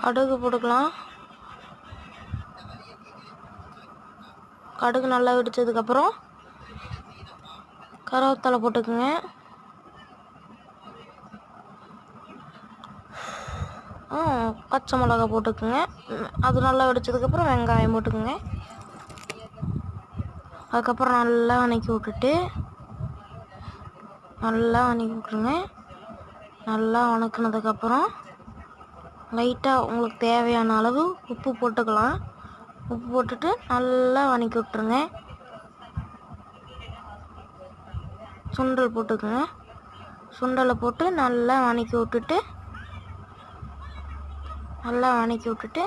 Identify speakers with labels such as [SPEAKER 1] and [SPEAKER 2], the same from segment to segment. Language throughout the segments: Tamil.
[SPEAKER 1] கடுகு போட்டுக்கலாம். கடுகு நல்லா வெடிச்சதுக்கப்புறம் கருவேப்பிலை போட்டுக்குங்க. பச்சை மிளகா போட்டுக்குங்க. அது நல்லா வெடிச்சதுக்கப்புறம் வெங்காயம் போட்டுக்குங்க. அதுக்கப்புறம் நல்லா வணக்கி விட்டுட்டு நல்லா வணக்கி விட்டுருங்க. நல்லா வணக்குனதுக்கப்புறம் லைட்டாக உங்களுக்கு தேவையான அளவு உப்பு போட்டுக்கலாம். உப்பு போட்டுட்டு நல்லா வணக்கி விட்டுருங்க. சுண்டல் போட்டுக்கோங்க. சுண்டலை போட்டு நல்லா வணக்கி விட்டுட்டு நல்லா வணக்கி விட்டுட்டு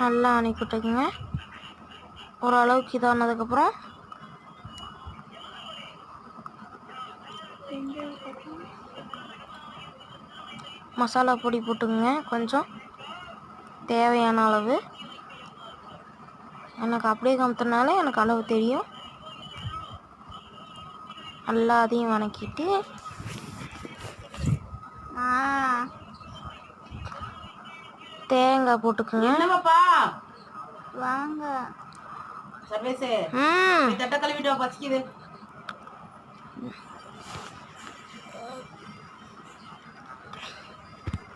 [SPEAKER 1] நல்லா வணக்கி விட்டுக்குங்க. ஓரளவுக்கு இதானதுக்கப்புறம் மசாலா பொடி போட்டுக்குங்க கொஞ்சம். தேவையான அளவு. எனக்கு அப்படியே காமித்தனால எனக்கு அளவு தெரியும். நல்லா அதையும் வணக்கிட்டு தேங்காய் போட்டுக்குங்க. வாங்க. ம்.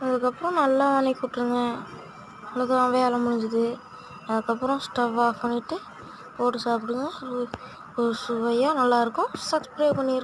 [SPEAKER 1] அதுக்கப்புறம் நல்லா வணக்கி விட்ருங்க அவ்வளோதான் வேலை முடிஞ்சுது. அதுக்கப்புறம் ஸ்டவ் ஆஃப் பண்ணிவிட்டு போட்டு சாப்பிடுங்க. ஒரு சுவையாக நல்லாயிருக்கும். சப்ஸ்கிரைப் பண்ணியிருக்கேன்